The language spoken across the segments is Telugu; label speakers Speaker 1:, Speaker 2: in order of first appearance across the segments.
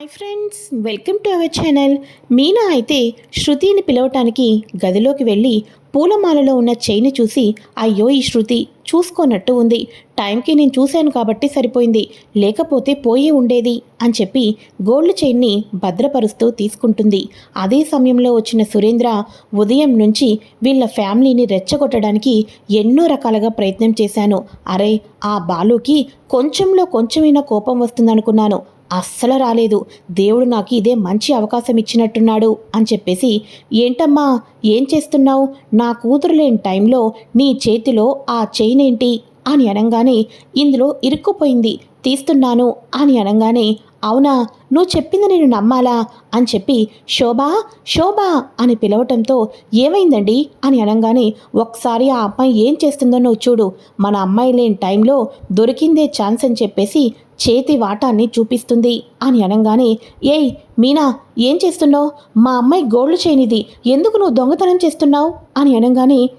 Speaker 1: Hi friends welcome to our channel Meena అయితే శృతిని పిలవటానికి గదిలోకి వెళ్ళి పూలమాలలో ఉన్న చైన్ చూసి అయ్యో ఈ శృతి చూసుకోనట్టు ఉంది. టైంకి నేను చూశాను కాబట్టి సరిపోయింది. లేకపోతే పోయి ఉండేది అని చెప్పి గోల్డ్ చైన్ని భద్రపరుస్తూ తీసుకుంటుంది. అదే సమయంలో వచ్చిన సురేంద్ర ఉదయం నుంచి వీళ్ళ ఫ్యామిలీని రెచ్చగొట్టడానికి ఎన్నో రకాలుగా ప్రయత్నం చేశాను. అరే ఆ బాలుకి కొంచెంలో కొంచెమైనా కోపం వస్తుందనుకున్నాను. అస్సలు రాలేదు. దేవుడు నాకు ఇదే మంచి అవకాశం ఇచ్చినట్టున్నాడు అని చెప్పేసి ఏంటమ్మా ఏం చేస్తున్నావు? నా కూతురు లేని టైంలో నీ చేతిలో ఆ చైన్ ఏంటి? అని అనగానే ఇందులో ఇరుక్కుపోయింది తీస్తున్నాను. అని అనగానే అవునా? నువ్వు చెప్పింది నేను నమ్మాలా? అని చెప్పి శోభా శోభా అని పిలవటంతో ఏమైందండి? అని అనగానే ఒకసారి ఆ అమ్మాయి ఏం చేస్తుందో నువ్వు చూడు. మన అమ్మాయి లేని టైంలో దొరికిందే ఛాన్స్ అని చెప్పేసి చేతి వాటాన్ని చూపిస్తుంది అని అనగానే ఏయ్ మీనా ఏం చేస్తున్నావు? మా అమ్మాయి గోల్డ్ చేయనిది. ఎందుకు నువ్వు దొంగతనం చేస్తున్నావు? అని అనగానే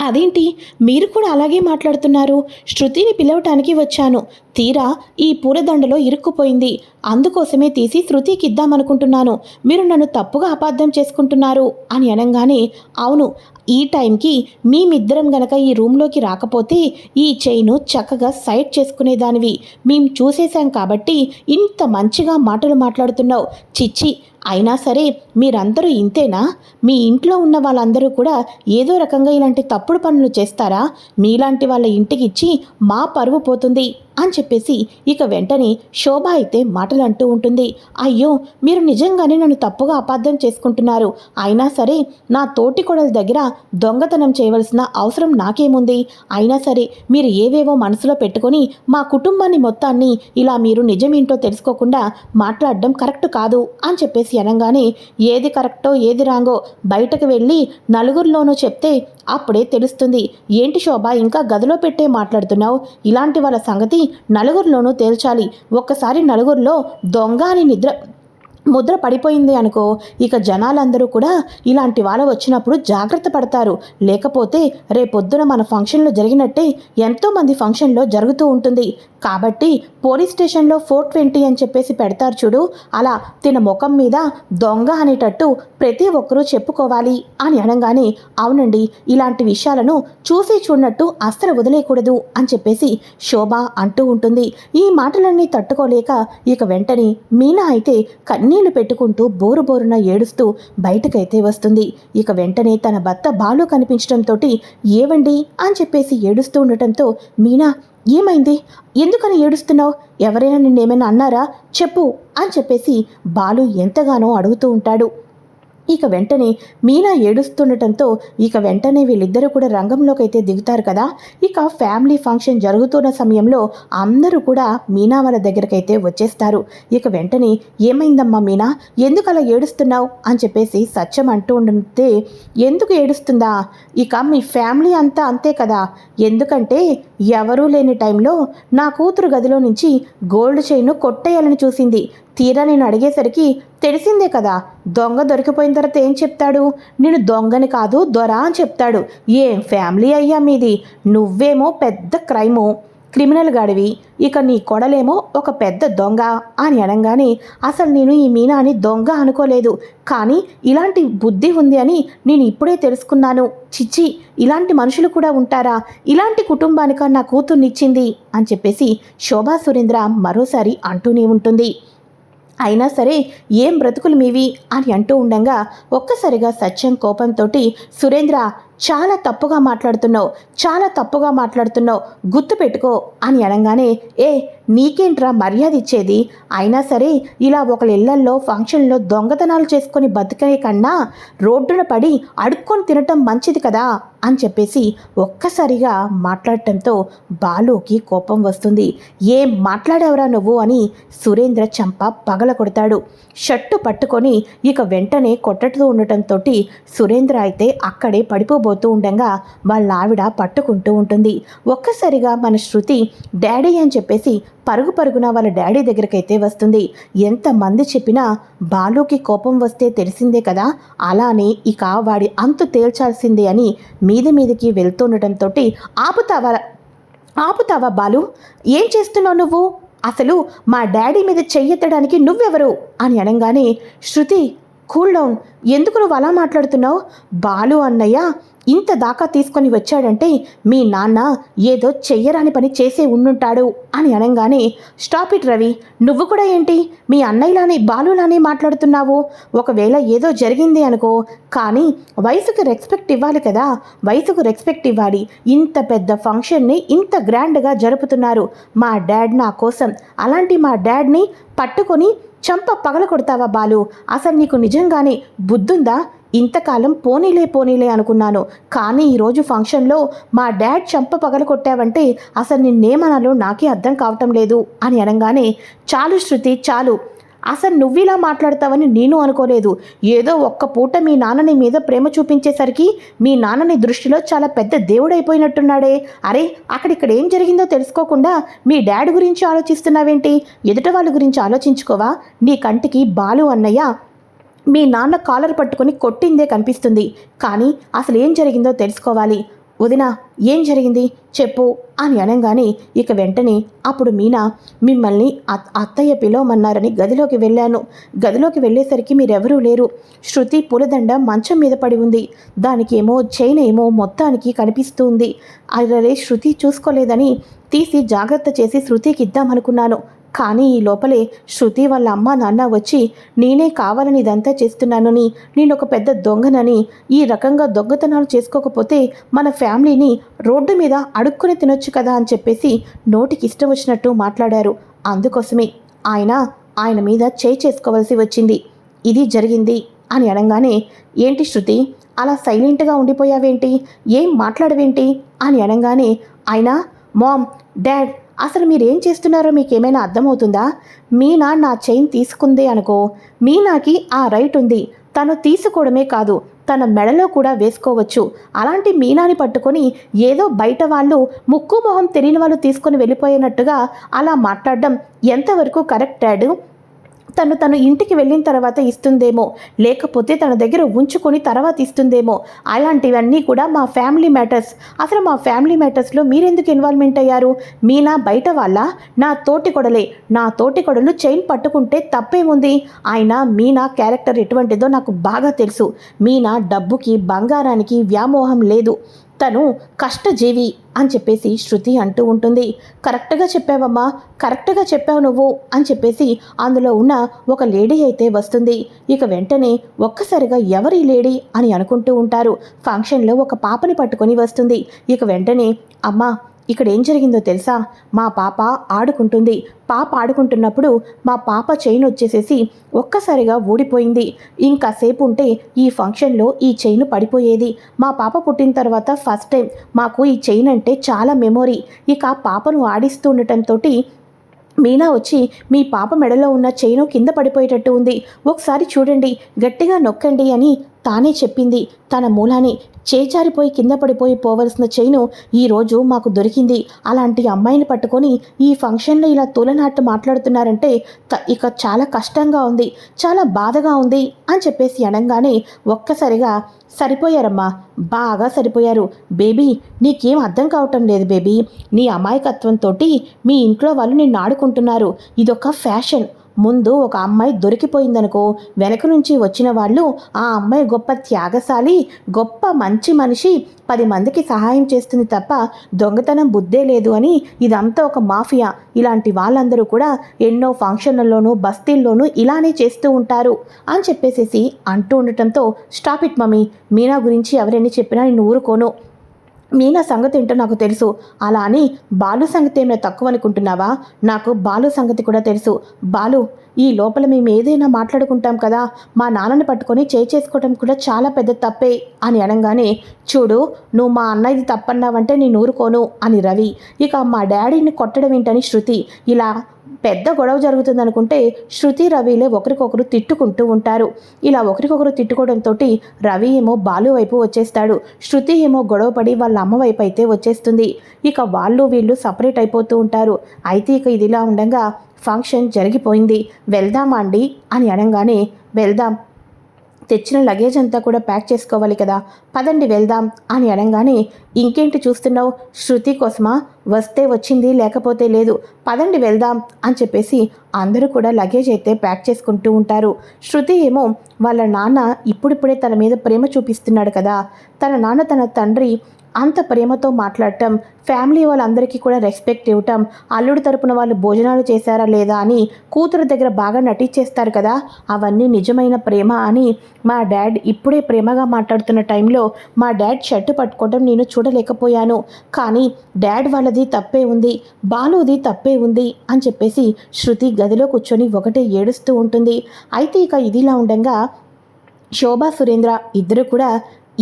Speaker 1: అదేంటి? మీరు కూడా అలాగే మాట్లాడుతున్నారు. శృతిని పిలవటానికి వచ్చాను. తీరా ఈ పూలదండలో ఇరుక్కుపోయింది. అందుకోసమే తీసి శృతికి ఇద్దామనుకుంటున్నాను. మీరు నన్ను తప్పుగా అపార్థం చేసుకుంటున్నారు అని అనగానే అవును ఈ టైంకి మేమిద్దరం గనక ఈ రూమ్లోకి రాకపోతే ఈ చైను చక్కగా సైడ్ చేసుకునేదానివి. మేము చూసేశాం కాబట్టి ఇంత మంచిగా మాటలు మాట్లాడుతున్నావు. చిచ్చి అయినా సరే మీరందరూ ఇంతేనా? మీ ఇంట్లో ఉన్న వాళ్ళందరూ కూడా ఏదో రకంగా ఇలాంటి తప్పుడు పనులు చేస్తారా? మీలాంటి వాళ్ళ ఇంటికి ఇచ్చి మా పరువు పోతుంది. అని చెప్పేసి ఇక వెంటనే శోభ అయితే మాటలు అంటూ ఉంటుంది. అయ్యో మీరు నిజంగానే నన్ను తప్పుగా అపార్థం చేసుకుంటున్నారు. అయినా సరే నా తోటి కొడల దగ్గర దొంగతనం చేయవలసిన అవసరం నాకేముంది? అయినా సరే మీరు ఏవేవో మనసులో పెట్టుకొని మా కుటుంబాన్ని మొత్తాన్ని ఇలా మీరు నిజమేంటో తెలుసుకోకుండా మాట్లాడడం కరెక్ట్ కాదు అని చెప్పేసి అనగానే ఏది కరెక్టో ఏది రాంగో బయటకు వెళ్ళి నలుగురిలోనూ చెప్తే అప్పుడే తెలుస్తుంది. ఏంటి శోభ ఇంకా గదిలో పెట్టే మాట్లాడుతున్నావు? ఇలాంటి వాళ్ళ సంగతి నలుగురిలోనూ తేల్చాలి. ఒక్కసారి నలుగురిలో దొంగ అని నిద్ర ముద్ర పడిపోయింది అనుకో ఇక జనాలందరూ కూడా ఇలాంటి వాళ్ళ వచ్చినప్పుడు జాగ్రత్త పడతారు. లేకపోతే రేపొద్దున మన ఫంక్షన్లో జరిగినట్టే ఎంతోమంది ఫంక్షన్లో జరుగుతూ ఉంటుంది. కాబట్టి పోలీస్ స్టేషన్లో ఫోర్ ట్వంటీ అని చెప్పేసి పెడతారు చూడు అలా తిన ముఖం మీద దొంగ అనేటట్టు ప్రతి ఒక్కరూ చెప్పుకోవాలి అని అనగానే అవునండి ఇలాంటి విషయాలను చూసి చూడనట్టు అస్సలు వదిలేయకూడదు అని చెప్పేసి శోభ అంటూ ఉంటుంది. ఈ మాటలన్నీ తట్టుకోలేక ఇక వెంటనే మీనా అయితే కన్నీళ్ళు పెట్టుకుంటూ బోరు బోరున ఏడుస్తూ బయటకైతే వస్తుంది. ఇక వెంటనే తన భర్త బాలు కనిపించడంతో ఏవండి? అని చెప్పేసి ఏడుస్తూ ఉండటంతో మీనా ఏమైంది? ఎందుకని ఏడుస్తున్నావు? ఎవరైనా నిన్నేమైనా అన్నారా? చెప్పు అని చెప్పేసి బాలు ఎంతగానో అడుగుతూ ఉంటాడు. ఇక వెంటనే మీనా ఏడుస్తుండటంతో ఇక వెంటనే వీళ్ళిద్దరూ కూడా రంగంలోకి అయితే దిగుతారు కదా. ఇక ఫ్యామిలీ ఫంక్షన్ జరుగుతున్న సమయంలో అందరూ కూడా మీనా వాళ్ళ దగ్గరకైతే వచ్చేస్తారు. ఇక వెంటనే ఏమైందమ్మా మీనా? ఎందుకు అలా ఏడుస్తున్నావు? అని చెప్పేసి సత్యం అంటూ ఉంటే ఎందుకు ఏడుస్తుందా? ఇక మీ ఫ్యామిలీ అంతా అంతే కదా. ఎందుకంటే ఎవరూ లేని టైంలో నా కూతురు గదిలో నుంచి గోల్డ్ చైన్ కొట్టేయాలని చూసింది. తీరా నేను అడిగేసరికి తెలిసిందే కదా దొంగ దొరికిపోయిన తర్వాత ఏం చెప్తాడు? నేను దొంగని కాదు దొర అని చెప్తాడు. ఏం ఫ్యామిలీ అయ్యా మీది? నువ్వేమో పెద్ద క్రైము. క్రిమినల్ గాడివి. ఇక నీ కొడలేమో ఒక పెద్ద దొంగ అని అనగానే అసలు నేను ఈ మీనాని దొంగ అనుకోలేదు. కానీ ఇలాంటి బుద్ధి ఉంది అని నేను ఇప్పుడే తెలుసుకున్నాను. చిచ్చి ఇలాంటి మనుషులు కూడా ఉంటారా? ఇలాంటి కుటుంబానిక నా కూతుర్నిచ్చింది అని చెప్పేసి శోభా సురేంద్ర మరోసారి అంటూనే ఉంటుంది. అయినా సరే ఏం బ్రతుకులు మీవి అని అంటూ ఉండగా ఒక్కసారిగా సత్యం కోపంతో సురేంద్ర చాలా తప్పుగా మాట్లాడుతున్నావు చాలా తప్పుగా మాట్లాడుతున్నావు గుర్తు పెట్టుకో అని అనగానే ఏ నీకేంట్రా మర్యాద ఇచ్చేది? అయినా సరే ఇలా ఒకళ్ళ ఇళ్ళల్లో ఫంక్షన్లో దొంగతనాలు చేసుకొని బతికే కన్నా రోడ్డున పడి అడుక్కొని తినటం మంచిది కదా? అని చెప్పేసి ఒక్కసారిగా మాట్లాడటంతో బాలుకి కోపం వస్తుంది. ఏం మాట్లాడేవరా నువ్వు? అని సురేంద్ర చంప పగల కొడతాడు. షట్టు పట్టుకొని ఇక వెంటనే కొట్టడుతూ ఉండటంతో సురేంద్ర అయితే అక్కడే పడిపో పోతూ ఉండగా వాళ్ళ ఆవిడ పట్టుకుంటూ ఉంటుంది. ఒక్కసారిగా మన శృతి డాడీ అని చెప్పేసి పరుగు పరుగున వాళ్ళ డాడీ దగ్గరకైతే వస్తుంది. ఎంతమంది చెప్పినా బాలుకి కోపం వస్తే తెలిసిందే కదా అలానే ఇక వాడి అంతు తేల్చాల్సిందే అని మీది మీదికి వెళ్తుండటంతో ఆపుతావా ఆపుతావా బాలు? ఏం చేస్తున్నావు నువ్వు? అసలు మా డాడీ మీద చెయ్యెత్తడానికి నువ్వెవరు? అని అనగానే శృతి కూల్ డౌన్. ఎందుకు నువ్వు అలా మాట్లాడుతున్నావు? బాలు అన్నయ్య ఇంత దాకా తీసుకొని వచ్చాడంటే మీ నాన్న ఏదో చెయ్యరాని పని చేసే ఉండుంటాడు అని అనగానే స్టాప్ ఇట్ రవి నువ్వు కూడా ఏంటి? మీ అన్నయ్యలానే బాలులానే మాట్లాడుతున్నావు. ఒకవేళ ఏదో జరిగింది అనుకో కానీ వయసుకు రెస్పెక్ట్ ఇవ్వాలి కదా. వయసుకు రెస్పెక్ట్ ఇవ్వాలి. ఇంత పెద్ద ఫంక్షన్ని ఇంత గ్రాండ్గా జరుపుతున్నారు. మా డాడ్ నా కోసం. అలాంటి మా డాడ్ని పట్టుకొని చంప పగల కొడతావా బాలు? అసలు నీకు నిజంగానే బుద్ధుందా? ఇంతకాలం పోనీలే పోనీలే అనుకున్నాను. కానీ ఈరోజు ఫంక్షన్లో మా డాడ్ చంప పగల కొట్టావంటే అసలు నిన్నేమనాలో నాకే అర్థం కావటం లేదు అని అనగానే చాలు శృతి చాలు. అసలు నువ్విలా మాట్లాడతావని నేను అనుకోలేదు. ఏదో ఒక్క పూట మీ నాన్నని మీద ప్రేమ చూపించేసరికి మీ నాన్నని దృష్టిలో చాలా పెద్ద దేవుడైపోయినట్టున్నాడే. అరే అక్కడిక్కడ ఏం జరిగిందో తెలుసుకోకుండా మీ డాడ్ గురించి ఆలోచిస్తున్నావేంటి? ఎదుట వాళ్ళ గురించి ఆలోచించుకోవా? నీ కంటికి బాలు అన్నయ్య మీ నాన్న కాలర్ పట్టుకొని కొట్టిందే కనిపిస్తుంది. కానీ అసలు ఏం జరిగిందో తెలుసుకోవాలి. వదిన ఏం జరిగింది? చెప్పు అని అనగానే ఇక వెంటనే అప్పుడు మీనా మిమ్మల్ని అత్తయ్య పిలవమన్నారని గదిలోకి వెళ్ళాను. గదిలోకి వెళ్ళేసరికి మీరెవరూ లేరు. శృతి పూలదండ మంచం మీద పడి ఉంది. దానికేమో చైన్ ఏమో మొత్తానికి కనిపిస్తూ ఉంది అరే శృతి చూసుకోలేదని తీసి జాగ్రత్త చేసి శృతికి ఇద్దామనుకున్నాను కానీ ఈ లోపలే శృతి వాళ్ళ అమ్మ నాన్న వచ్చి నేనే కావాలని ఇదంతా చేస్తున్నానని నేను ఒక పెద్ద దొంగనని ఈ రకంగా దొంగతనాలు చేసుకోకపోతే మన ఫ్యామిలీని రోడ్డు మీద అడుక్కుని తినొచ్చు కదా అని చెప్పేసి నోటికి ఇష్టం వచ్చినట్టు మాట్లాడారు. అందుకోసమే ఆయన ఆయన మీద చేయి చేసుకోవాల్సి వచ్చింది. ఇది జరిగింది అని అనగానే ఏంటి శృతి అలా సైలెంట్గా ఉండిపోయావేంటి? ఏం మాట్లాడవేంటి? అని అనగానే ఆయన మామ్ డాడ్ అసలు మీరేం చేస్తున్నారో మీకేమైనా అర్థమవుతుందా? మీనా నా చైన్ తీసుకుంది అనుకో. మీనాకి ఆ రైట్ ఉంది. తను తీసుకోవడమే కాదు తన మెడలో కూడా వేసుకోవచ్చు. అలాంటి మీనాని పట్టుకొని ఏదో బయట వాళ్ళు ముక్కు మొహం తెలియని వాళ్ళు తీసుకొని వెళ్ళిపోయినట్టుగా అలా మాట్లాడడం ఎంతవరకు కరెక్ట్ డాడు? తను తను ఇంటికి వెళ్ళిన తర్వాత ఇస్తుందేమో. లేకపోతే తన దగ్గర ఉంచుకొని తర్వాత ఇస్తుందేమో. అలాంటివన్నీ కూడా మా ఫ్యామిలీ మ్యాటర్స్. అసలు మా ఫ్యామిలీ మ్యాటర్స్లో మీరెందుకు ఇన్వాల్వ్మెంట్ అయ్యారు? మీనా బయట వాళ్ళ? నా తోటి కొడలే. నా తోటి కొడలు చైన్ పట్టుకుంటే తప్పేముంది? ఆయన మీనా క్యారెక్టర్ ఎటువంటిదో నాకు బాగా తెలుసు. మీనా డబ్బుకి బంగారానికి వ్యామోహం లేదు. తను కష్టజీవి అని చెప్పేసి శృతి అంటూ ఉంటుంది. కరెక్ట్గా చెప్పావమ్మా కరెక్ట్గా చెప్పావు నువ్వు అని చెప్పేసి అందులో ఉన్న ఒక లేడీ అయితే వస్తుంది. ఇక వెంటనే ఒక్కసారిగా ఎవరి లేడీ అని అనుకుంటూ ఉంటారు. ఫంక్షన్లో ఒక పాపని పట్టుకొని వస్తుంది. ఇక వెంటనే అమ్మా ఇక్కడ ఏం జరిగిందో తెలుసా? మా పాప ఆడుకుంటుంది. పాప ఆడుకుంటున్నప్పుడు మా పాప చైన్ వచ్చేసేసి ఒక్కసారిగా ఊడిపోయింది. ఇంకాసేపు ఉంటే ఈ ఫంక్షన్లో ఈ చైన్ పడిపోయేది. మా పాప పుట్టిన తర్వాత ఫస్ట్ టైం మాకు ఈ చైన్ అంటే చాలా మెమొరీ. ఇక పాపను ఆడిస్తూ ఉండటంతో మీనా వచ్చి మీ పాప మెడలో ఉన్న చైను కింద పడిపోయేటట్టు ఉంది. ఒకసారి చూడండి గట్టిగా నొక్కండి అని తానే చెప్పింది. తన మూలాని చేజారిపోయి కింద పడిపోయి పోవలసిన చైను ఈరోజు మాకు దొరికింది. అలాంటి అమ్మాయిని పట్టుకొని ఈ ఫంక్షన్లో ఇలా తూలనాట్టు మాట్లాడుతున్నారంటే త- ఇక చాలా కష్టంగా ఉంది. చాలా బాధగా ఉంది అని చెప్పేసి అనగానే ఒక్కసారిగా సరిపోయారమ్మా. బాగా సరిపోయారు. బేబీ నీకేం అర్థం కావటం లేదు బేబీ. నీ అమాయకత్వంతో మీ ఇంట్లో వాళ్ళు నిన్ను ఆడుకుంటున్నారు. ఇదొక ఫ్యాషన్. ముందు ఒక అమ్మాయి దొరికిపోయిందనుకో వెనక నుంచి వచ్చిన వాళ్ళు ఆ అమ్మాయి గొప్ప త్యాగశాలి గొప్ప మంచి మనిషి పది మందికి సహాయం చేస్తుంది తప్ప దొంగతనం బుద్ధే లేదు అని ఇదంతా ఒక మాఫియా. ఇలాంటి వాళ్ళందరూ కూడా ఎన్నో ఫంక్షన్లలోనూ బస్తీల్లోనూ ఇలానే చేస్తూ ఉంటారు అని చెప్పేసేసి అంటూ ఉండటంతో స్టాప్ ఇట్ మమ్మీ మీనా గురించి ఎవరైనా చెప్పినా నేను ఊరుకోను. మీనా సంగతి ఏంటో నాకు తెలుసు. అలా అని బాలు సంగతి ఏమైనా తక్కువ అనుకుంటున్నావా? నాకు బాలు సంగతి కూడా తెలుసు. బాలు ఈ లోపల మేము ఏదైనా మాట్లాడుకుంటాం కదా మా నాన్నని పట్టుకొని చేయి చేసుకోవడం కూడా చాలా పెద్ద తప్పే అని అనగానే చూడు నువ్వు మా అన్నయ్యది తప్పన్నావంటే నేను ఊరుకోను అని రవి ఇక మా డాడీని కొట్టడం ఏంటని శృతి ఇలా పెద్ద గొడవ జరుగుతుంది అనుకుంటే శృతి రవిలే ఒకరికొకరు తిట్టుకుంటూ ఉంటారు. ఇలా ఒకరికొకరు తిట్టుకోవడంతో రవి ఏమో బాలు వైపు వచ్చేస్తాడు. శృతి ఏమో గొడవపడి వాళ్ళ అమ్మ వైపు అయితే వచ్చేస్తుంది. ఇక వాళ్ళు వీళ్ళు సపరేట్ అయిపోతూ ఉంటారు. అయితే ఇక ఇదిలా ఉండగా ఫంక్షన్ జరిగిపోయింది. వెళ్దామా అండి? అని అనగానే వెళ్దాం. తెచ్చిన లగేజ్ అంతా కూడా ప్యాక్ చేసుకోవాలి కదా. పదండి వెళ్దాం అని అనగానే ఇంకేంటి చూస్తున్నావు? శృతి కోసమా? వస్తే వచ్చింది లేకపోతే లేదు. పదండి వెళ్దాం అని చెప్పేసి అందరూ కూడా లగేజ్ అయితే ప్యాక్ చేసుకుంటూ ఉంటారు. శృతి ఏమో వాళ్ళ నాన్న ఇప్పుడిప్పుడే తన మీద ప్రేమ చూపిస్తున్నాడు కదా. తన నాన్న తన తండ్రి అంత ప్రేమతో మాట్లాడటం ఫ్యామిలీ వాళ్ళందరికీ కూడా రెస్పెక్ట్ ఇవ్వటం అల్లుడి తరపున వాళ్ళు భోజనాలు చేశారా లేదా అని కూతురు దగ్గర బాగా నటించేస్తారు కదా అవన్నీ నిజమైన ప్రేమ అని మా డాడ్ ఇప్పుడే ప్రేమగా మాట్లాడుతున్న టైంలో మా డాడ్ షర్టు పట్టుకోవడం నేను చూడలేకపోయాను. కానీ డాడ్ వాళ్ళది తప్పే ఉంది బాలుది తప్పే ఉంది అని చెప్పేసి శృతి గదిలో కూర్చొని ఒకటే ఏడుస్తూ ఉంటుంది. అయితే ఇక ఇదిలా ఉండగా శోభా సురేంద్ర ఇద్దరు కూడా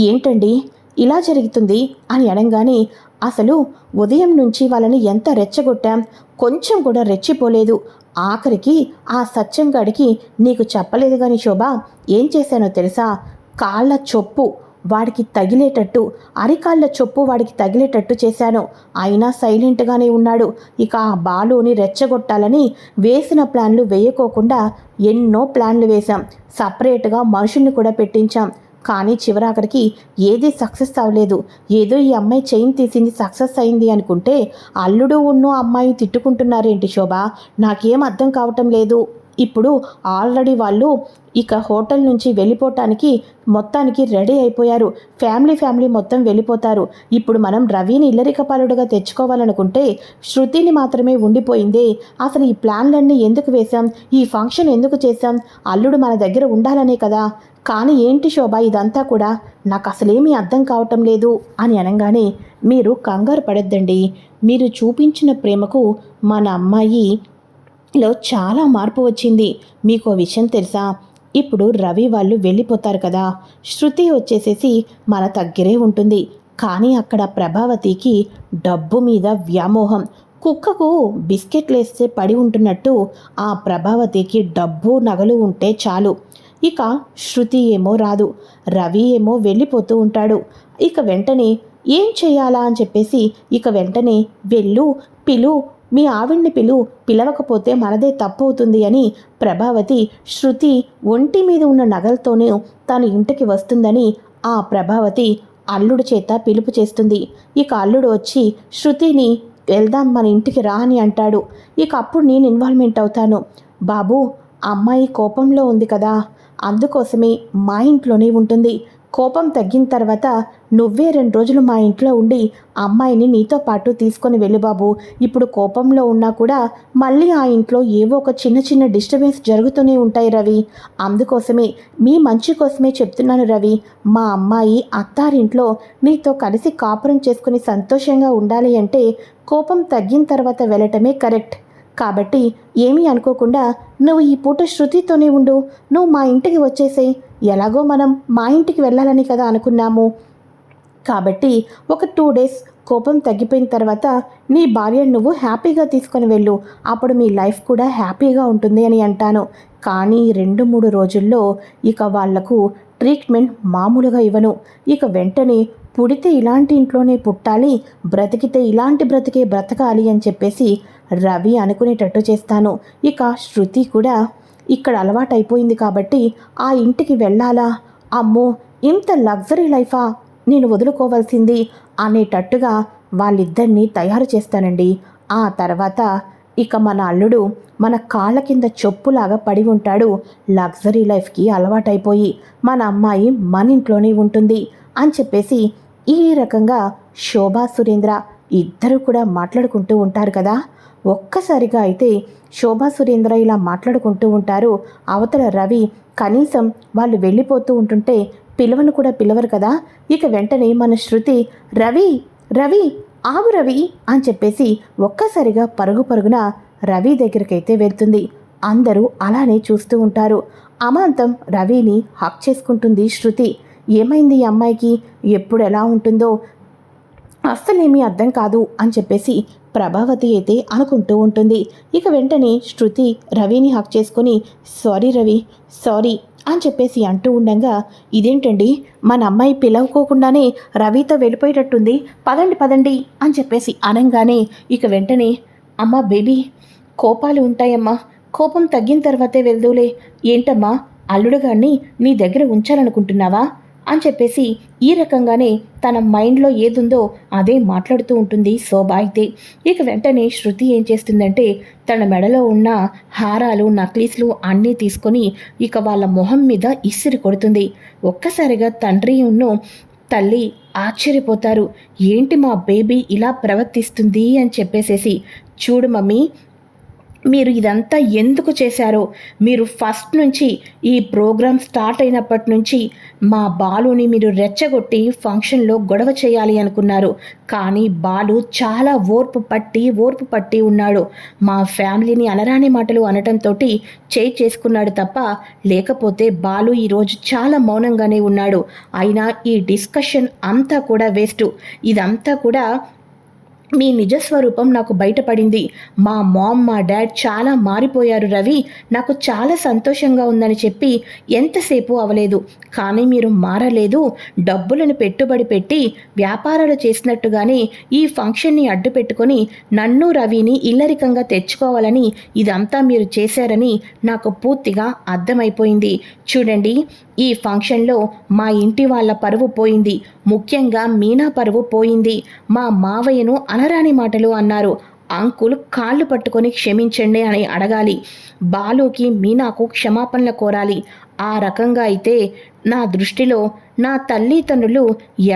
Speaker 1: ఏంటండి? ఇలా జరుగుతుంది అని అనగానే అసలు ఉదయం నుంచి వాళ్ళని ఎంత రెచ్చగొట్టాం? కొంచెం కూడా రెచ్చిపోలేదు. ఆఖరికి ఆ సత్యంగాడికి నీకు చెప్పలేదు కానీ శోభ ఏం చేశానో తెలుసా? కాళ్ళ చొప్పు వాడికి తగిలేటట్టు అరికాళ్ళ చొప్పు వాడికి తగిలేటట్టు చేశాను. అయినా సైలెంట్గానే ఉన్నాడు. ఇక ఆ బాలుని రెచ్చగొట్టాలని వేసిన ప్లాన్లు వేయకోకుండా ఎన్నో ప్లాన్లు వేశాం. సపరేట్గా మనుషుల్ని కూడా పెట్టించాం. కానీ చివరాఖరికి ఏది సక్సెస్ అవ్వలేదు. ఏదో ఈ అమ్మాయి చైన్ తీసింది సక్సెస్ అయింది అనుకుంటే అల్లుడు ఉన్ను అమ్మాయి తిట్టుకుంటున్నారేంటి శోభ? నాకేం అర్థం కావటం లేదు. ఇప్పుడు ఆల్రెడీ వాళ్ళు ఇక హోటల్ నుంచి వెళ్ళిపోవటానికి మొత్తానికి రెడీ అయిపోయారు. ఫ్యామిలీ ఫ్యామిలీ మొత్తం వెళ్ళిపోతారు. ఇప్పుడు మనం రవిని ఇల్లరికపాలుడుగా తెచ్చుకోవాలనుకుంటే శృతిని మాత్రమే ఉండిపోయిందే. అసలు ఈ ప్లాన్లన్నీ ఎందుకు వేశాం? ఈ ఫంక్షన్ ఎందుకు చేశాం? అల్లుడు మన దగ్గర ఉండాలనే కదా. కానీ ఏంటి శోభ ఇదంతా కూడా? నాకు అసలేమీ అర్థం కావటం లేదు అని అనగానే మీరు కంగారు పడొద్దండి. మీరు చూపించిన ప్రేమకు మన అమ్మాయిలో చాలా మార్పు వచ్చింది. మీకు విషయం తెలుసా? ఇప్పుడు రవి వాళ్ళు వెళ్ళిపోతారు కదా. శృతి వచ్చేసేసి మన దగ్గరే ఉంటుంది. కానీ అక్కడ ప్రభావతికి డబ్బు మీద వ్యామోహం. కుక్కకు బిస్కెట్లు వేస్తే పడి ఉంటున్నట్టు ఆ ప్రభావతికి డబ్బు నగలు ఉంటే చాలు. ఇక శృతి ఏమో రాదు. రవి ఏమో వెళ్ళిపోతూ ఉంటాడు. ఇక వెంటనే ఏం చేయాలా అని చెప్పేసి ఇక వెంటనే వెళ్ళు పిలు మీ ఆవిడ్ని పిలు పిలవకపోతే మనదే తప్పు అవుతుంది అని ప్రభావతి శృతి ఒంటి మీద ఉన్న నగలతోనే తను ఇంటికి వస్తుందని ఆ ప్రభావతి అల్లుడు చేత పిలుపు చేస్తుంది. ఇక అల్లుడు వచ్చి శృతిని వెళ్దాం మన ఇంటికి రా అని అంటాడు. ఇక అప్పుడు నేను ఇన్వాల్వ్మెంట్ అవుతాను. బాబు అమ్మాయి కోపంలో ఉంది కదా అందుకోసమే మా ఇంట్లోనే ఉంటుంది. కోపం తగ్గిన తర్వాత నువ్వే రెండు రోజులు మా ఇంట్లో ఉండి అమ్మాయిని నీతో పాటు తీసుకొని వెళ్ళి బాబు. ఇప్పుడు కోపంలో ఉన్నా కూడా మళ్ళీ ఆ ఇంట్లో ఏవో ఒక చిన్న చిన్న డిస్టర్బెన్స్ జరుగుతూనే ఉంటాయి రవి. అందుకోసమే మీ మంచి కోసమే చెప్తున్నాను రవి. మా అమ్మాయి అత్తారింట్లో నీతో కలిసి కాపురం చేసుకుని సంతోషంగా ఉండాలి అంటే కోపం తగ్గిన తర్వాత వెళ్ళటమే కరెక్ట్. కాబట్టి ఏమీ అనుకోకుండా నువ్వు ఈ పూట శృతితోనే ఉండు. నువ్వు మా ఇంటికి వచ్చేసేయ్. ఎలాగో మనం మా ఇంటికి వెళ్ళాలని కదా అనుకున్నాము. కాబట్టి ఒక టూ డేస్ కోపం తగ్గిపోయిన తర్వాత నీ భార్యను నువ్వు హ్యాపీగా తీసుకొని వెళ్ళు. అప్పుడు మీ లైఫ్ కూడా హ్యాపీగా ఉంటుంది అని అంటాను. కానీ రెండు మూడు రోజుల్లో ఇక వాళ్ళకు ట్రీట్మెంట్ మామూలుగా ఇవ్వను. ఇక వెంటనే పుడితే ఇలాంటి ఇంట్లోనే పుట్టాలి బ్రతికితే ఇలాంటి బ్రతికే బ్రతకాలి అని చెప్పేసి రవి అనుకునేటట్టు చేస్తాను. ఇక శృతి కూడా ఇక్కడ అలవాటైపోయింది కాబట్టి ఆ ఇంటికి వెళ్ళాలా? అమ్మో ఇంత లగ్జరీ లైఫా? నేను వదులుకోవాల్సింది అనేటట్టుగా వాళ్ళిద్దరినీ తయారు చేస్తానండి. ఆ తర్వాత ఇక మన అల్లుడు మన కాళ్ళ కింద చెప్పులాగా పడి ఉంటాడు. లగ్జరీ లైఫ్కి అలవాటైపోయి మన అమ్మాయి మన ఇంట్లోనే ఉంటుంది అని చెప్పేసి ఈ రకంగా శోభా సురేంద్ర ఇద్దరు కూడా మాట్లాడుకుంటూ ఉంటారు కదా. ఒక్కసారిగా అయితే శోభా సురేంద్ర ఇలా మాట్లాడుకుంటూ ఉంటారు. అవతల రవి కనీసం వాళ్ళు వెళ్ళిపోతూ ఉంటుంటే పిలవను కూడా పిలవరు కదా. ఇక వెంటనే మన శృతి రవి రవి ఆవు రవి అని చెప్పేసి ఒక్కసారిగా పరుగు పరుగున రవి దగ్గరికైతే వెళ్తుంది. అందరూ అలానే చూస్తూ ఉంటారు. అమాంతం రవిని హక్ చేసుకుంటుంది శృతి. ఏమైంది ఈ అమ్మాయికి? ఎప్పుడు ఎలా ఉంటుందో? అస్సలేమీ అర్థం కాదు అని చెప్పేసి ప్రభావతి అయితే అనుకుంటూ ఉంటుంది. ఇక వెంటనే శృతి రవిని హక్ చేసుకుని సారీ రవి సారీ అని చెప్పేసి అంటూ ఉండగా ఇదేంటండి? మన అమ్మాయి పిలవకోకుండానే రవితో వెళ్ళిపోయేటట్టుంది. పదండి పదండి అని చెప్పేసి అనగానే ఇక వెంటనే అమ్మ బేబీ కోపాలు ఉంటాయమ్మా. కోపం తగ్గిన తర్వాతే వెళ్దూలే. ఏంటమ్మా అల్లుడుగాన్ని నీ దగ్గర ఉంచాలనుకుంటున్నావా? అని చెప్పేసి ఈ రకంగానే తన మైండ్లో ఏదుందో అదే మాట్లాడుతూ ఉంటుంది శోభ అయితే. ఇక వెంటనే శృతి ఏం చేస్తుందంటే తన మెడలో ఉన్న హారాలు నక్లీస్లు అన్నీ తీసుకొని ఇక వాళ్ళ మొహం మీద ఇసిరి కొడుతుంది. ఒక్కసారిగా తండ్రి ఉన్ను తల్లి ఆశ్చర్యపోతారు. ఏంటి మా బేబీ ఇలా ప్రవర్తిస్తుంది? అని చెప్పేసేసి చూడు మమ్మీ మీరు ఇదంతా ఎందుకు చేశారో మీరు ఫస్ట్ నుంచి ఈ ప్రోగ్రాం స్టార్ట్ అయినప్పటి నుంచి మా బాలుని మీరు రెచ్చగొట్టి ఫంక్షన్లో గొడవ చేయాలి అనుకున్నారు. కానీ బాలు చాలా ఓర్పు పట్టి ఓర్పు పట్టి ఉన్నాడు. మా ఫ్యామిలీని అనరాని మాటలు అనటంతో చేయి చేసుకున్నాడు తప్ప లేకపోతే బాలు ఈరోజు చాలా మౌనంగానే ఉన్నాడు. అయినా ఈ డిస్కషన్ అంతా కూడా వేస్ట్. ఇదంతా కూడా మీ నిజస్వరూపం నాకు బయటపడింది. మా మామ్ మా డాడ్ చాలా మారిపోయారు రవి. నాకు చాలా సంతోషంగా ఉందని చెప్పి ఎంతసేపు అవలేదు. కానీ మీరు మారలేదు. డబ్బులను పెట్టుబడి పెట్టి వ్యాపారాలు చేసినట్టుగానే ఈ ఫంక్షన్ని అడ్డు పెట్టుకొని నన్ను రవిని ఇల్లరికంగా తెచ్చుకోవాలని ఇదంతా మీరు చేశారని నాకు పూర్తిగా అర్థమైపోయింది. చూడండి ఈ ఫంక్షన్లో మా ఇంటి వాళ్ళ పరువు పోయింది. ముఖ్యంగా మీనా పరువు పోయింది. మా మావయ్యను అనరాని మాటలు అన్నారు. అంకుల్ కాళ్ళు పట్టుకొని క్షమించండి అని అడగాలి. బాలుకి మీనాకు క్షమాపణలు కోరాలి. ఆ రకంగా అయితే నా దృష్టిలో నా తల్లిదండ్రులు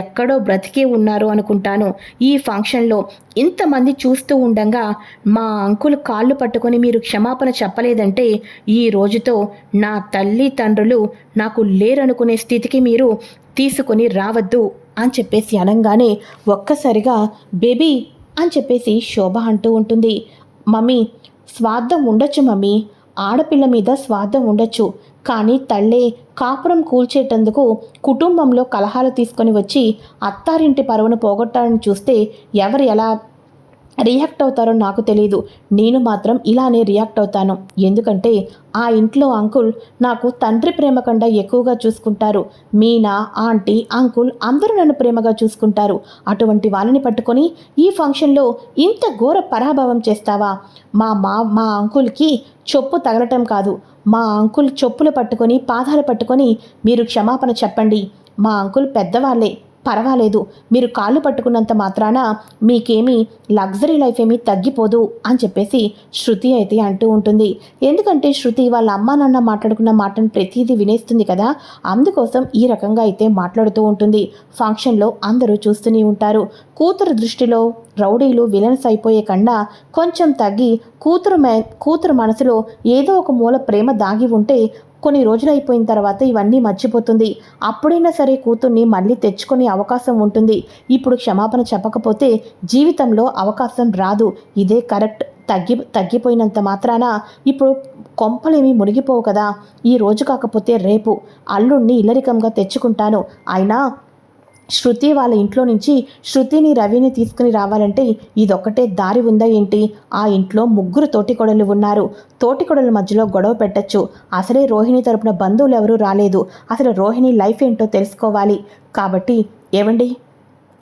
Speaker 1: ఎక్కడో బ్రతికే ఉన్నారు అనుకుంటాను. ఈ ఫంక్షన్లో ఇంతమంది చూస్తూ ఉండగా మా అంకుల్ కాళ్ళు పట్టుకొని మీరు క్షమాపణ చెప్పలేదంటే ఈ రోజుతో నా తల్లిదండ్రులు నాకు లేరనుకునే స్థితికి మీరు తీసుకొని రావద్దు అని చెప్పేసి అనగానే ఒక్కసారిగా బేబీ అని చెప్పేసి శోభ అంటూ ఉంటుంది. మమ్మీ స్వార్థం ఉండొచ్చు మమ్మీ. ఆడపిల్ల మీద స్వార్థం ఉండొచ్చు. కానీ తల్లే కాపురం కూల్చేటందుకు కుటుంబంలో కలహాలు తీసుకొని వచ్చి అత్తారింటి పరువును పోగొట్టాలని చూస్తే ఎవరు ఎలా రియాక్ట్ అవుతారో నాకు తెలియదు నేను మాత్రం ఇలానే రియాక్ట్ అవుతాను. ఎందుకంటే ఆ ఇంట్లో అంకుల్ నాకు తండ్రి ప్రేమ కంటే ఎక్కువగా చూసుకుంటారు. మీనా ఆంటీ అంకుల్ అందరూ నన్ను ప్రేమగా చూసుకుంటారు. అటువంటి వాళ్ళని పట్టుకొని ఈ ఫంక్షన్లో ఇంత ఘోర పరాభవం చేస్తావా? మా మా మా అంకుల్కి చొప్పు తగలటం కాదు. మా అంకుల్ చొప్పులు పట్టుకొని పాదాలు పట్టుకొని మీరు క్షమాపణ చెప్పండి. మా అంకుల్ పెద్దవాళ్ళే. పర్వాలేదు మీరు కాళ్ళు పట్టుకున్నంత మాత్రాన మీకేమీ లగ్జరీ లైఫ్ ఏమీ తగ్గిపోదు అని చెప్పేసి శృతి అయితే అంటూ ఉంటుంది. ఎందుకంటే శృతి వాళ్ళ అమ్మా నాన్న మాట్లాడుకున్న మాటను ప్రతిదీ వినేస్తుంది కదా అందుకోసం ఈ రకంగా అయితే మాట్లాడుతూ ఉంటుంది. ఫంక్షన్లో అందరూ చూస్తూనే ఉంటారు. కూతురు దృష్టిలో రౌడీలు విలన్స్ అయిపోయే కన్నా కొంచెం తగ్గి కూతురు మే కూతురు మనసులో ఏదో ఒక మూల ప్రేమ దాగి ఉంటే కొన్ని రోజులు అయిపోయిన తర్వాత ఇవన్నీ మర్చిపోతుంది. అప్పుడైనా సరే కూతుర్ని మళ్ళీ తెచ్చుకునే అవకాశం ఉంటుంది. ఇప్పుడు క్షమాపణ చెప్పకపోతే జీవితంలో అవకాశం రాదు. ఇదే కరెక్ట్. తగ్గి తగ్గిపోయినంత మాత్రాన ఇప్పుడు కొంపలేమి మునిగిపోవు కదా. ఈ రోజు కాకపోతే రేపు. అల్లుణ్ణి ఇల్లరికంగా తెచ్చుకుంటాను. అయినా శృతి వాళ్ళ ఇంట్లో నుంచి శృతిని రవిని తీసుకుని రావాలంటే ఇదొక్కటే దారి ఉందా ఏంటి? ఆ ఇంట్లో ముగ్గురు తోటికొడలు ఉన్నారు. తోటికొడల మధ్యలో గొడవ పెట్టచ్చు. అసలే రోహిణి తరపున బంధువులు ఎవరూ రాలేదు. అసలు రోహిణి లైఫ్ ఏంటో తెలుసుకోవాలి. కాబట్టి ఏమండి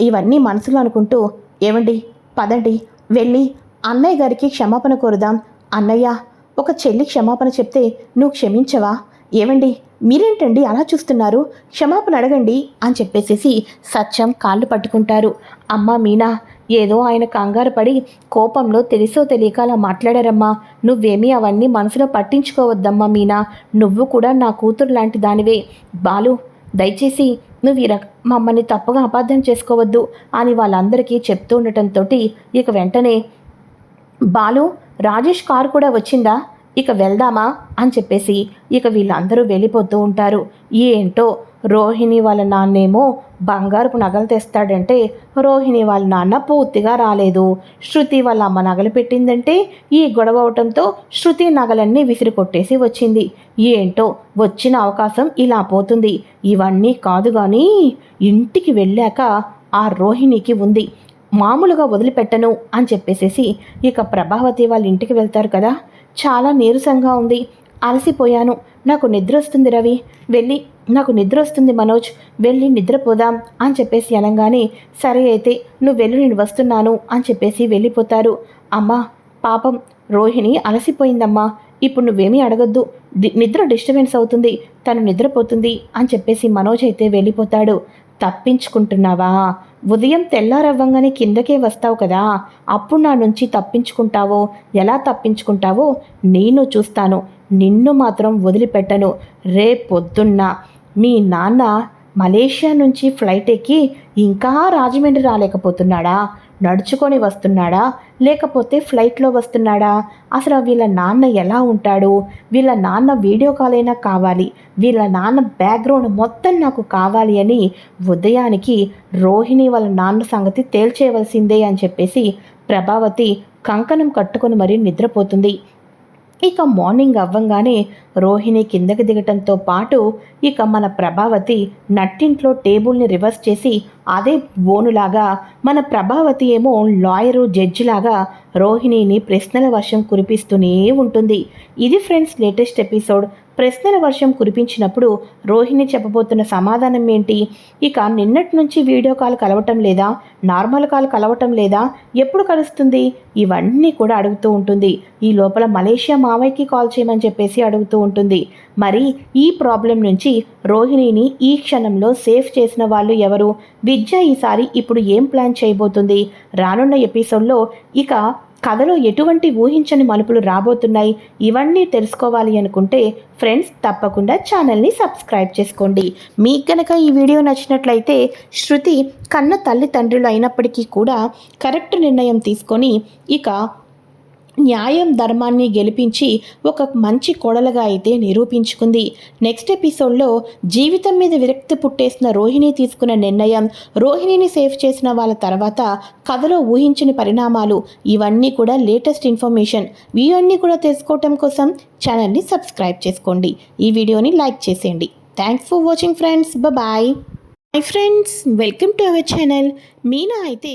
Speaker 1: ఇవన్నీ మనసులో అనుకుంటూ ఏమండి పదండి. వెళ్ళి అన్నయ్య గారికి క్షమాపణ కోరుదాం. అన్నయ్య ఒక చెల్లి క్షమాపణ చెప్తే నువ్వు క్షమించవా? ఏమండి మీరేంటండి అలా చూస్తున్నారు? క్షమాపణ అడగండి అని చెప్పేసేసి సత్యం కాళ్ళు పట్టుకుంటారు. అమ్మ మీనా ఏదో ఆయన కంగారు పడి కోపంలో తెలిసో తెలియక అలా మాట్లాడారమ్మా. నువ్వేమీ అవన్నీ మనసులో పట్టించుకోవద్దమ్మా మీనా. నువ్వు కూడా నా కూతురు లాంటి దానివే. బాలు దయచేసి నువ్వు ఈ మమ్మల్ని తప్పుగా అపార్థం చేసుకోవద్దు అని వాళ్ళందరికీ చెప్తూ ఉండటంతో ఇక వెంటనే బాలు రాజేష్ కారు కూడా వచ్చిందా? ఇక వెళ్దామా అని చెప్పేసి ఇక వీళ్ళందరూ వెళ్ళిపోతూ ఉంటారు. ఏంటో రోహిణి వాళ్ళ నాన్నేమో బంగారపు నగలు తెస్తాడంటే రోహిణి వాళ్ళ నాన్న పూర్తిగా రాలేదు. శృతి వాళ్ళ అమ్మ నగలు పెట్టిందంటే ఈ గొడవ అవటంతో శృతి నగలన్నీ విసిరి కొట్టేసి వచ్చింది. ఏంటో వచ్చిన అవకాశం ఇలా పోతుంది. ఇవన్నీ కాదు కానీ ఇంటికి వెళ్ళాక ఆ రోహిణికి ఉంది. మామూలుగా వదిలిపెట్టను అని చెప్పేసేసి ఇక ప్రభావతి వాళ్ళ ఇంటికి వెళ్తారు కదా. చాలా నీరసంగా ఉంది. అలసిపోయాను. నాకు నిద్ర వస్తుంది రవి. వెళ్ళి నాకు నిద్ర వస్తుంది మనోజ్. వెళ్ళి నిద్రపోదాం అని చెప్పేసి అనగానే సరే అయితే నువ్వు వెళ్ళి నేను వస్తున్నాను అని చెప్పేసి వెళ్ళిపోతారు. అమ్మా పాపం రోహిణి అలసిపోయిందమ్మా. ఇప్పుడు నువ్వేమీ అడగద్దు. నిద్ర డిస్టర్బెన్స్ అవుతుంది. తను నిద్రపోతుంది అని చెప్పేసి మనోజ్ అయితే వెళ్ళిపోతాడు. తప్పించుకుంటున్నావా? ఉదయం తెల్లారవ్వంగానే కిందకే వస్తావు కదా అప్పుడు నా నుంచి తప్పించుకుంటావో ఎలా తప్పించుకుంటావో నేను చూస్తాను. నిన్ను మాత్రం వదిలిపెట్టను. రేపొద్దున్న మీ నాన్న మలేషియా నుంచి ఫ్లైట్ ఎక్కి ఇంకా రాజమండ్రి రాలేకపోతున్నాడా? నడుచుకొని వస్తున్నాడా? లేకపోతే ఫ్లైట్లో వస్తున్నాడా? అసలు వీళ్ళ నాన్న ఎలా ఉంటాడు? వీళ్ళ నాన్న వీడియో కాల్ అయినా కావాలి. వీళ్ళ నాన్న బ్యాక్గ్రౌండ్ మొత్తం నాకు కావాలి అని ఉదయానికి రోహిణి వాళ్ళ నాన్న సంగతి తేల్చేయవలసిందే అని చెప్పేసి ప్రభావతి కంకణం కట్టుకొని మరీ నిద్రపోతుంది. ఇక మార్నింగ్ అవ్వంగానే రోహిణి కిందకి దిగటంతో పాటు ఇక మన ప్రభావతి నట్టింట్లో టేబుల్ని రివర్స్ చేసి అదే బోనులాగా మన ప్రభావతి ఏమో లాయరు జడ్జిలాగా రోహిణిని ప్రశ్నల వర్షం కురిపిస్తూనే ఉంటుంది. ఇది ఫ్రెండ్స్ లేటెస్ట్ ఎపిసోడ్. ప్రశ్నల వర్షం కురిపించినప్పుడు రోహిణి చెప్పబోతున్న సమాధానం ఏంటి? ఇక నిన్నటి నుంచి వీడియో కాల్ కలవటం లేదా? నార్మల్ కాల్ కలవటం లేదా? ఎప్పుడు కలుస్తుంది? ఇవన్నీ కూడా అడుగుతూ ఉంటుంది. ఈ లోపల మలేషియా మావయ్యకి కాల్ చేయమని చెప్పేసి అడుగుతూ ఉంటుంది. మరి ఈ ప్రాబ్లం నుంచి రోహిణిని ఈ క్షణంలో సేఫ్ చేసిన వాళ్ళు ఎవరు? విద్య ఈసారి ఇప్పుడు ఏం ప్లాన్ చేయబోతుంది? రానున్న ఎపిసోడ్లో ఇక కథలో ఎటువంటి ఊహించని మలుపులు రాబోతున్నాయి ఇవన్నీ తెలుసుకోవాలి అనుకుంటే ఫ్రెండ్స్ తప్పకుండా ఛానల్ని సబ్స్క్రైబ్ చేసుకోండి. మీకు కనుక ఈ వీడియో నచ్చినట్లయితే శృతి కన్న తల్లిదండ్రులు అయినప్పటికీ కూడా కరెక్ట్ నిర్ణయం తీసుకొని ఇక న్యాయం ధర్మాన్ని గెలిపించి ఒక మంచి కోడలుగా అయితే నిరూపించుకుంది. నెక్స్ట్ ఎపిసోడ్లో జీవితం మీద విరక్తి పుట్టేసిన రోహిణి తీసుకున్న నిర్ణయం రోహిణిని సేవ్ చేసిన వాళ్ళ తర్వాత కథలో ఊహించని పరిణామాలు ఇవన్నీ కూడా లేటెస్ట్ ఇన్ఫర్మేషన్. ఇవన్నీ కూడా తెలుసుకోవటం కోసం ఛానల్ని సబ్స్క్రైబ్ చేసుకోండి. ఈ వీడియోని లైక్ చేసేయండి. Thanks for watching friends bye hi friends welcome to our channel Meena అయితే